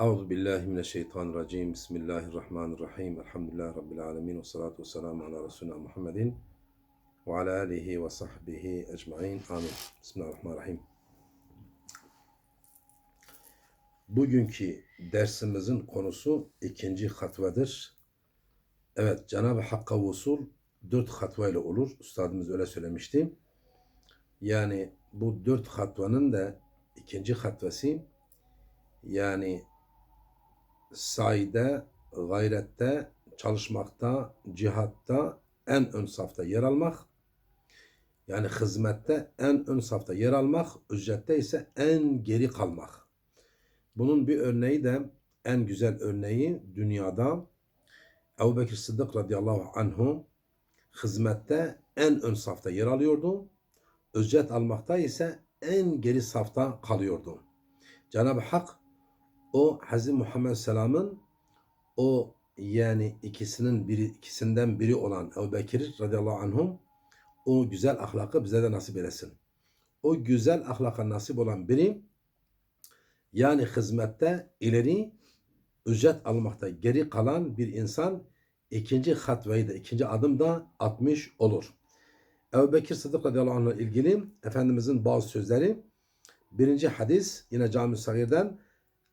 Euzu billahi mineşşeytanirracim. Bismillahirrahmanirrahim. Elhamdülillahi rabbil alamin ve salatu vesselamu ala resulina Muhammedin ve ala alihi ve sahbihi ecmaîn. Amin. Bismillahirrahmanirrahim. Bugünkü dersimizin konusu ikinci hatvedir. Evet, Cenab-ı Hakk'a vusul dört hatvayla olur. Üstadımız öyle söylemişti. Yani bu dört hatvanın da ikinci hatvesi yani sayde, gayrette, çalışmakta, cihatta en ön safta yer almak. Yani hizmette en ön safta yer almak, ücrette ise en geri kalmak. Bunun bir örneği de en güzel örneği dünyada Ebu Bekir Sıddık radıyallahu anhu hizmette en ön safta yer alıyordu. Ücret almakta ise en geri safta kalıyordu. Cenab-ı Hak o Hz. Muhammed Selam'ın o yani ikisinin biri ikisinden biri olan Ebu Bekir radıyallahu anhum o güzel ahlakı bize de nasip eylesin. O güzel ahlaka nasip olan biri yani hizmette ileri ücret almakta geri kalan bir insan ikinci hatveyi de ikinci adım da atmış olur. Ebu Bekir Sıddık radıyallahu anh'la ilgili Efendimizin bazı sözleri birinci hadis yine Cami-i Sagir'den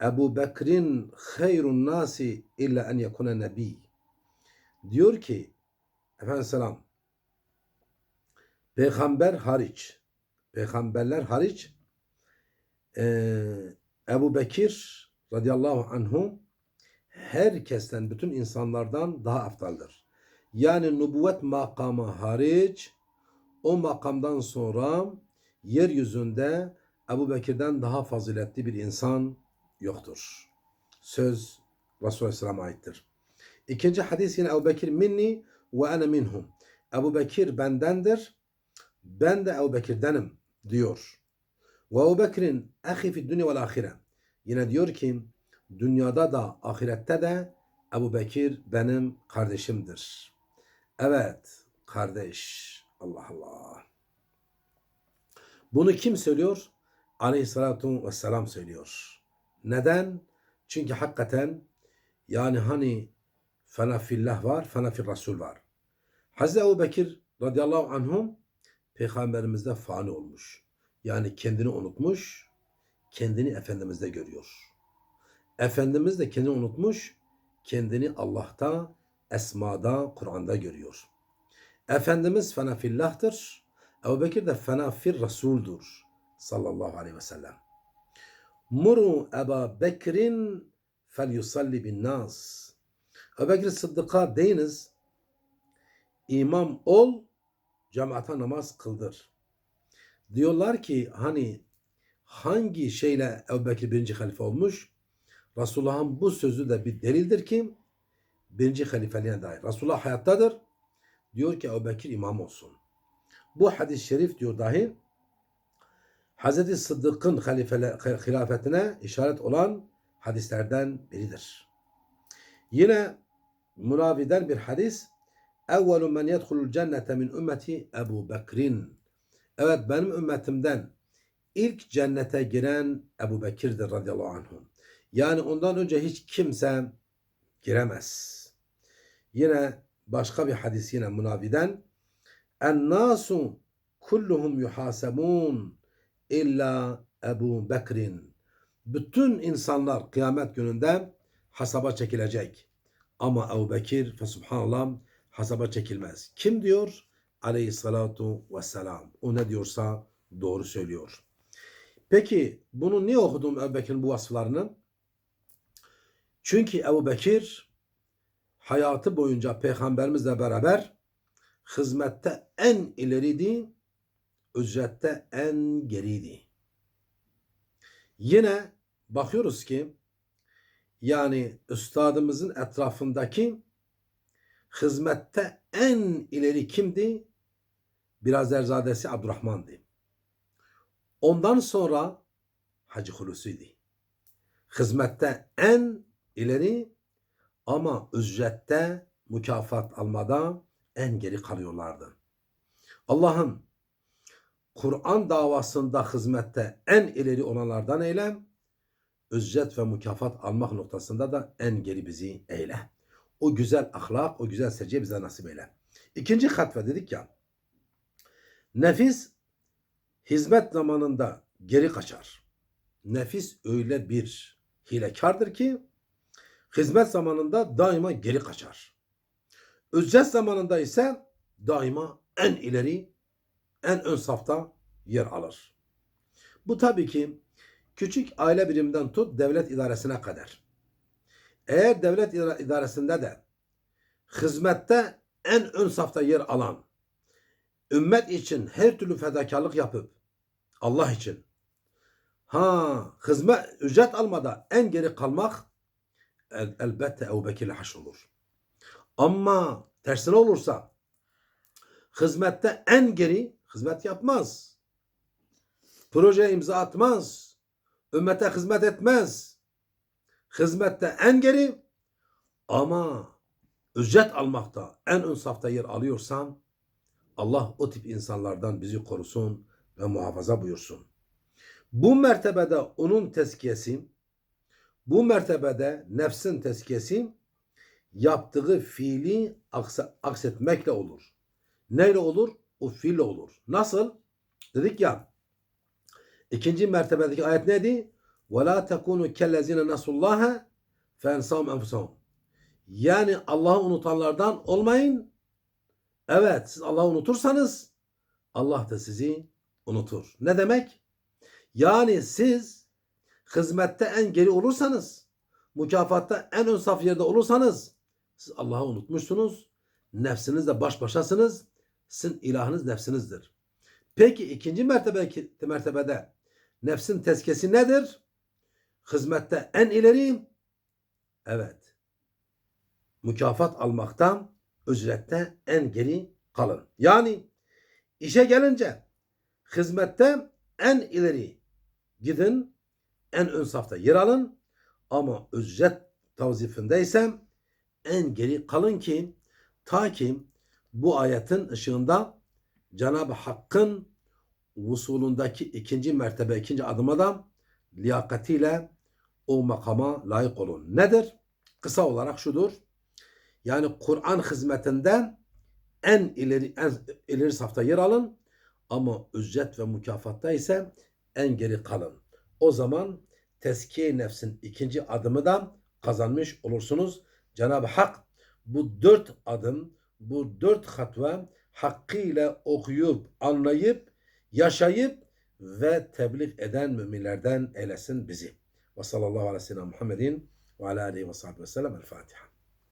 Ebu Bekir'in hayrun nasi illa en yekune nebi. Diyor ki Efendimiz selam peygamber hariç peygamberler hariç e, Ebu Bekir radıyallahu anhu herkesten bütün insanlardan daha aftaldır. Yani nübüvvet makamı hariç o makamdan sonra yeryüzünde Ebu Bekir'den daha faziletli bir insan yoktur. Söz Resulü Aleyhisselam'a aittir. İkinci hadis yine Ebu Bekir minni ve ene minhum. Ebu Bekir bendendir, ben de Ebu Bekir'denim diyor. Ve Ebu Bekir'in ahi fi dünya vel ahire. Yine diyor ki dünyada da ahirette de Ebu Bekir benim kardeşimdir. Evet kardeş. Allah Allah. Bunu kim söylüyor? Aleyhissalatu vesselam söylüyor. Neden? Çünkü hakikaten yani hani fena fillah var, fena fil Resul var. Hazreti Ebu Bekir radıyallahu anhum peygamberimizde fani olmuş. Yani kendini unutmuş, kendini Efendimiz'de görüyor. Efendimiz de kendini unutmuş, kendini Allah'ta, esmada, Kur'an'da görüyor. Efendimiz fena fillahtır. Ebu Bekir de fena fil Resul'dur. Sallallahu aleyhi ve sellem. Muru Eba Bekir'in fel yusalli bin nas. Ebu Bekir Sıddık'a deyiniz. İmam ol, cemaata namaz kıldır. Diyorlar ki hani hangi şeyle Ebu Bekir birinci halife olmuş? Resulullah'ın bu sözü de bir delildir ki birinci halifeliğine dair. Resulullah hayattadır. Diyor ki Ebu Bekir imam olsun. Bu hadis-i şerif diyor dahi Hazreti Sıddık'ın hilafetine işaret olan hadislerden biridir. Yine Munavi'den bir hadis Evvelu men yedhulul cennete min ümmeti Ebu Bekrin. Evet benim ümmetimden ilk cennete giren Ebu Bekir'dir radıyallahu anh. Yani ondan önce hiç kimse giremez. Yine başka bir hadis yine Munavi'den En nasu kulluhum yuhasebun illa Ebu Bekrin. Bütün insanlar kıyamet gününde hasaba çekilecek. Ama Ebu Bekir fe subhanallah hasaba çekilmez. Kim diyor? Aleyhissalatu vesselam. O ne diyorsa doğru söylüyor. Peki bunu niye okudum Ebu Bekir'in bu vasıflarını? Çünkü Ebu Bekir hayatı boyunca peygamberimizle beraber hizmette en ileriydi, ücrette en geriydi. Yine bakıyoruz ki yani üstadımızın etrafındaki hizmette en ileri kimdi? Biraz Erzadesi Abdurrahman'dı. Ondan sonra Hacı Hulusi'ydi. Hizmette en ileri ama ücrette mükafat almada en geri kalıyorlardı. Allah'ım Kur'an davasında hizmette en ileri olanlardan eyle, ücret ve mükafat almak noktasında da en geri bizi eyle. O güzel ahlak, o güzel secde bize nasip eyle. İkinci hatve dedik ya. Nefis hizmet zamanında geri kaçar. Nefis öyle bir hilekardır ki hizmet zamanında daima geri kaçar. Ücret zamanında ise daima en ileri, en ön safta yer alır. Bu tabii ki küçük aile biriminden tut devlet idaresine kadar. Eğer devlet idare- idaresinde de hizmette en ön safta yer alan, ümmet için her türlü fedakarlık yapıp Allah için ha hizmet ücret almada en geri kalmak el, elbette Ebu Bekir'le haş olur. Ama tersine olursa hizmette en geri hizmet yapmaz. Projeye imza atmaz. Ümmete hizmet etmez. Hizmette en geri ama ücret almakta en ön safta yer alıyorsan Allah o tip insanlardan bizi korusun ve muhafaza buyursun. Bu mertebede onun tezkiyesi, bu mertebede nefsin tezkiyesi yaptığı fiili aksetmekle olur. Neyle olur? O fiille olur. Nasıl? Dedik ya, ikinci mertebedeki ayet neydi? وَلَا تَكُونُوا كَلَّذِينَ نَسُوا اللّٰهَ فَاَنْسَهُمْ اَنْفُسَهُمْ Yani Allah'ı unutanlardan olmayın. Evet, siz Allah'ı unutursanız Allah da sizi unutur. Ne demek? Yani siz hizmette en geri olursanız, mükafatta en ön saf yerde olursanız siz Allah'ı unutmuşsunuz. Nefsinizle baş başasınız. Sizin ilahınız nefsinizdir. Peki ikinci mertebe, mertebede nefsin tezkesi nedir? Hizmette en ileri evet mükafat almaktan ücrette en geri kalın. Yani işe gelince hizmette en ileri gidin, en ön safta yer alın ama ücret tavzifindeyse en geri kalın ki ta ki bu ayetin ışığında Cenab-ı Hakk'ın vusulundaki ikinci mertebe, ikinci adıma da liyakatiyle o makama layık olun. Nedir? Kısa olarak şudur. Yani Kur'an hizmetinde en ileri en ileri safta yer alın ama ücret ve mükafatta ise en geri kalın. O zaman tezkiye nefsin ikinci adımı da kazanmış olursunuz. Cenab-ı Hak bu dört adım, bu dört hatve hakkıyla okuyup, anlayıp, yaşayıp ve tebliğ eden müminlerden eylesin bizi. Ve sallallahu aleyhi ve sellem Muhammedin ve ala aleyhi ve sahibi ve sellem. El Fatiha.